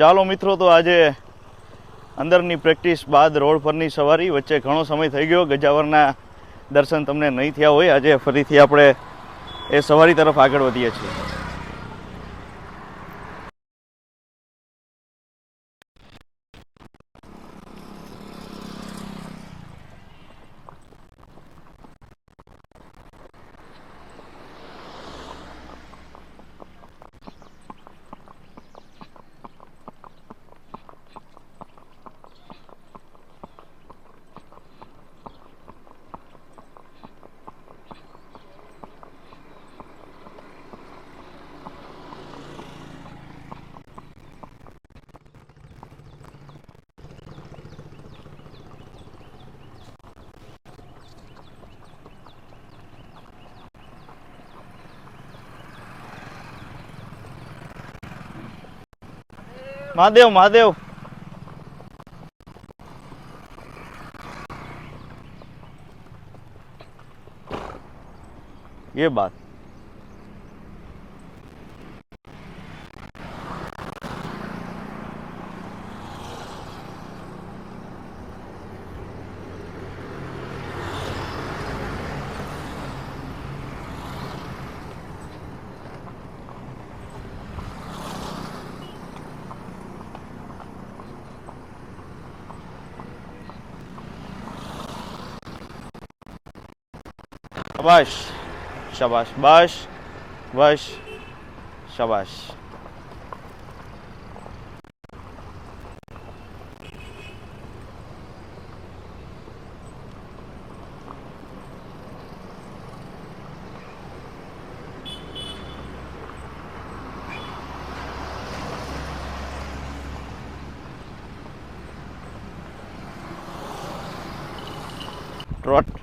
ચાલો મિત્રો, તો આજે અંદરની પ્રેક્ટિસ બાદ રોડ પરની સવારી. વચ્ચે ઘણો સમય થઈ ગયો. ગજાવરના દર્શન તમને નહીં થયા હોય. આજે ફરીથી આપણે એ સવારી તરફ આગળ વધીએ છીએ. મહાદેવ મહાદેવ. ये बात શાબાશ શાબાશ બસ બસ શાબાશ ટ્રોટ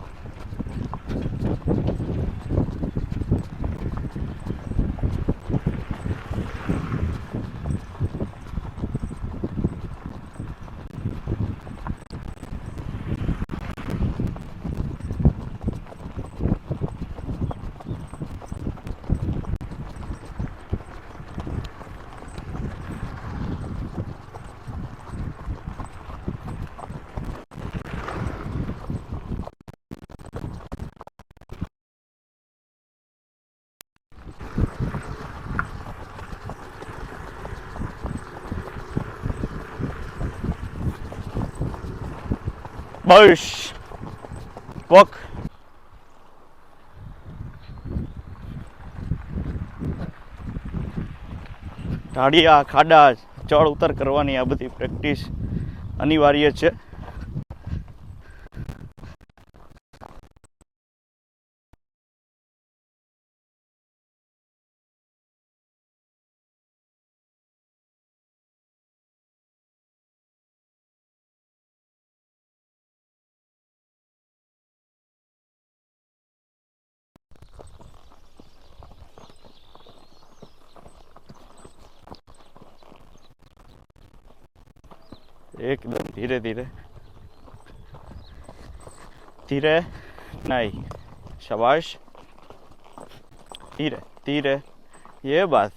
બસ વોક ઢાળિયા ખાડા ચડ ઉતર કરવાની આ બધી પ્રેક્ટિસ અનિવાર્ય છે. एकदम धीरे धीरे। धीरे, नहीं, शाबाश। धीरे धीरे, ये बात।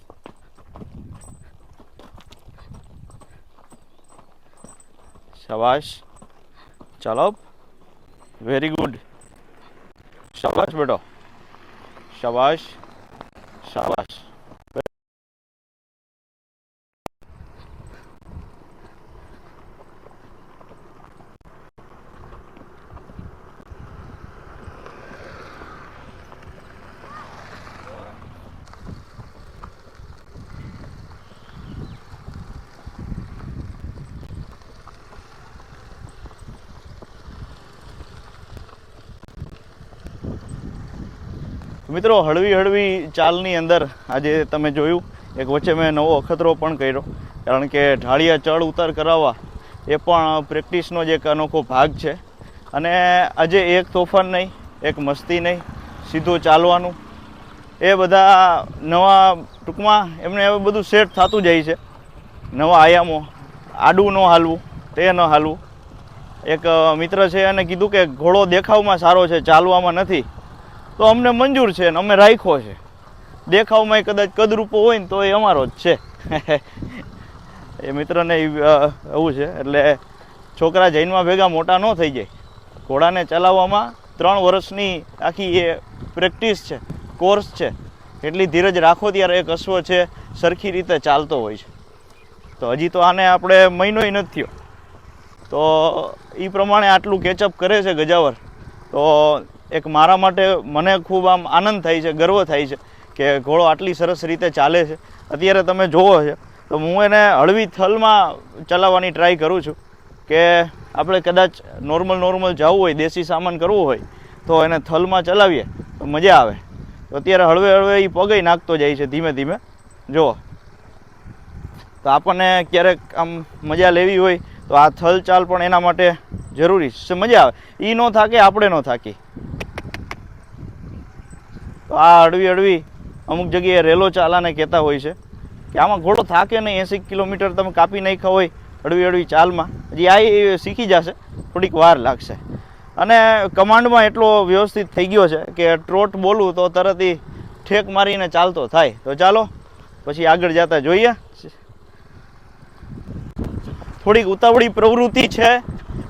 शाबाश। चलो वेरी गुड शाबाश बेटो। शाबाश। शाबाश। મિત્રો, હળવી હળવી ચાલની અંદર આજે તમે જોયું, એક વચ્ચે મેં નવો અખતરો પણ કર્યો. કારણ કે ઢાળિયા ચડ ઉતાર કરાવવા એ પણ પ્રેક્ટિસનો જ એક અનોખો ભાગ છે. અને આજે એક તોફાન નહીં, એક મસ્તી નહીં, સીધું ચાલવાનું. એ બધા નવા ટૂંકમાં એમને હવે બધું સેટ થતું જાય છે. નવા આયામો, આડું ન હાલવું, તે ન હાલવું. એક મિત્ર છે એને કીધું કે ઘોડો દેખાવમાં સારો છે, ચાલવામાં નથી. તો અમને મંજૂર છે ને અમે રાખ્યો છે. દેખાવમાં કદાચ કદરૂપો હોય ને તો એ અમારો જ છે. એ મિત્રને એવું છે, એટલે છોકરા જૈનમાં ભેગા મોટા ન થઈ જાય. ઘોડાને ચલાવવામાં ત્રણ વર્ષની આખી એ પ્રેક્ટિસ છે, કોર્સ છે. એટલી ધીરજ રાખો ત્યારે એક અશ્વ છે, સરખી રીતે ચાલતો હોય છે. તો હજી તો આને આપણે મહિનોય નથી થયો. તો એ પ્રમાણે આટલું કેચઅપ કરે છે ગજાવર. તો એક મારા માટે મને ખૂબ આમ આનંદ થાય છે, ગર્વ થાય છે કે ઘોડો આટલી સરસ રીતે ચાલે છે. અત્યારે તમે જોવો છે, તો હું એને હળવી થલમાં ચલાવવાની ટ્રાય કરું છું કે આપણે કદાચ નોર્મલ નોર્મલ જવું હોય, દેશી સામાન કરવું હોય, તો એને થલમાં ચલાવીએ, તો મજા આવે. તો અત્યારે હળવે હળવે એ પગે નાખતો જાય છે ધીમે ધીમે. જુઓ. તો આપણને ક્યારેક આમ મજા લેવી હોય, તો આ થલ ચાલ પણ એના માટે જરૂરી છે. મજા આવે. એ ન થાકે, આપણે ન થાકી. તો આ હળવી હળવી અમુક જગ્યાએ રેલો ચાલાને કહેતા હોય છે કે આમાં ઘોડો થાકે નહીં એંસી કિલોમીટર તમે કાપી નાખ્યા હોય હળવી હળવી ચાલમાં. હજી આ શીખી જશે, થોડીક વાર લાગશે. અને કમાન્ડમાં એટલો વ્યવસ્થિત થઈ ગયો છે કે ટ્રોટ બોલું તો તરત એ ઠેક મારીને ચાલતો થાય. તો ચાલો, પછી આગળ જતા જોઈએ. થોડીક ઉતાવળી પ્રવૃત્તિ છે,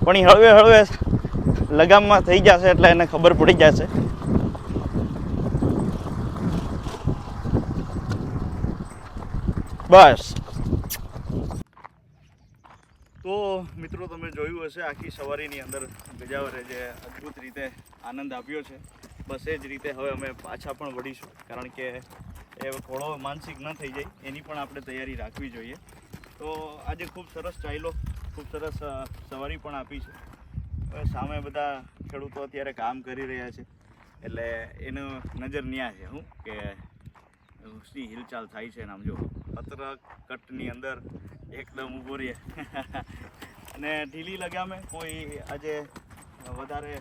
પણ એ હળવે હળવે લગામમાં થઈ જશે એટલે એને ખબર પડી જશે. બસ. તો મિત્રો તમે જોયું હશે, આખી સવારીની અંદર ગજાવરે જે અદ્ભુત રીતે આનંદ આપ્યો છે. બસ એ જ રીતે હવે અમે પાછા પણ વળીશું, કારણ કે એ ઘોડો માનસિક ન થઈ જાય, એની પણ આપણે તૈયારી રાખવી જોઈએ. તો આજે ખૂબ સરસ ચાલ્યો, ખૂબ સરસ સવારી પણ આપી છે. હવે સામે બધા ખેડૂતો અત્યારે કામ કરી રહ્યા છે, એટલે એનો નજર ન્યા છે હું, કે શી હિલચાલ થાય છે એનામ જો. પત્ર કટની અંદર એકદમ ઊભો રહે. અને ઢીલી લગામે કોઈ આજે વધારે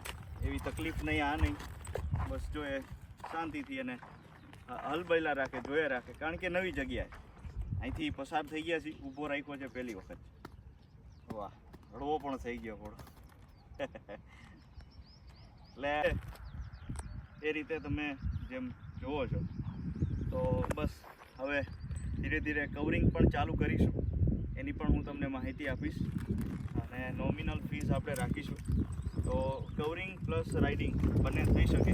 એવી તકલીફ નહીં, આ નહીં. બસ જો એ શાંતિથી એને હલબૈલા રાખે, જોયા રાખે. કારણ કે નવી જગ્યાએ. અહીંથી પસાર થઈ ગયા છીએ, ઊભો રાખ્યો છે પહેલી વખત. વાહ, હળવો પણ થઈ ગયો ઘોડો એટલે એ રીતે તમે જેમ જુઓ છો, તો બસ હવે ધીરે ધીરે કવરિંગ પણ ચાલુ કરીશું. એની પણ હું તમને માહિતી આપીશ. અને નોમિનલ ફીસ આપણે રાખીશું. તો કવરિંગ પ્લસ રાઇડિંગ બંને થઈ શકે.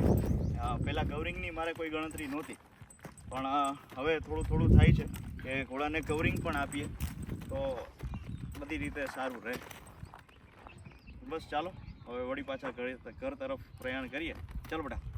પહેલાં કવરિંગની મારે કોઈ ગણતરી નહોતી. પણ હવે થોડું થોડું થાય છે કે ઘોડાને કવરિંગ પણ આપીએ. તો બધી રીતે સારું રહે. બસ ચાલો, હવે વળી પાછા ઘરે તરફ પ્રયાણ કરીએ. ચાલો બેટા.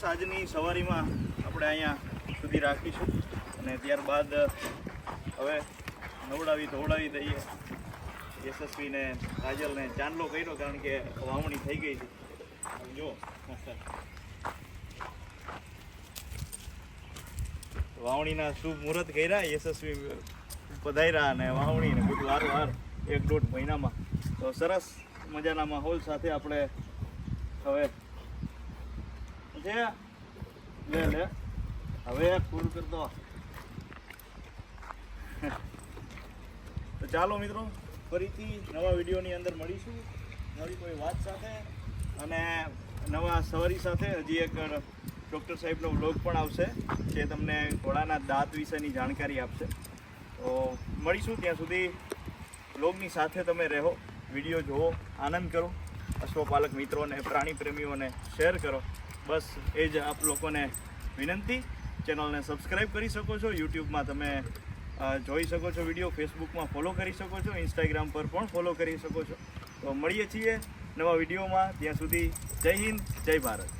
બસ આજની સવારીમાં આપણે અહીંયા સુધી રાખીશું. અને ત્યારબાદ હવે નવડાવી ધોવડાવી દઈએ. યશસ્વીને, કાજલને ચાંદલો કર્યો કારણ કે વાવણી થઈ ગઈ છે જો વાવણીના શુભ મુહૂર્ત કર્યા, યશસ્વી પધાર્યા અને વાવણી ને બધું વાર વાર એક દોઢ મહિનામાં. તો સરસ મજાના માહોલ સાથે આપણે હવે છે? લે હવે પૂરું કરી દો. તો ચાલો મિત્રો, ફરીથી નવા વિડીયોની અંદર મળીશું. નવી કોઈ વાત સાથે અને નવા સવારી સાથે હજી એક ડૉક્ટર સાહેબનો વ્લોગ પણ આવશે, જે તમને ઘોડાના દાંત વિશેની જાણકારી આપશે. તો મળીશું ત્યાં સુધી. વ્લોગની સાથે તમે રહો, વીડિયો જુઓ, આનંદ કરો. અશ્વપાલક મિત્રોને પ્રાણી પ્રેમીઓને શેર કરો. બસ એ જ આપ લોકોને વિનંતી. ચેનલને સબસ્ક્રાઈબ કરી શકો છો. યુટ્યુબમાં તમે જોઈ શકો છો વીડિયો ફેસબુકમાં ફોલો કરી શકો છો. ઇન્સ્ટાગ્રામ પર પણ ફોલો કરી શકો છો. તો મળીએ છીએ નવા વિડીયોમાં ત્યાં સુધી જય હિન્દ, જય ભારત.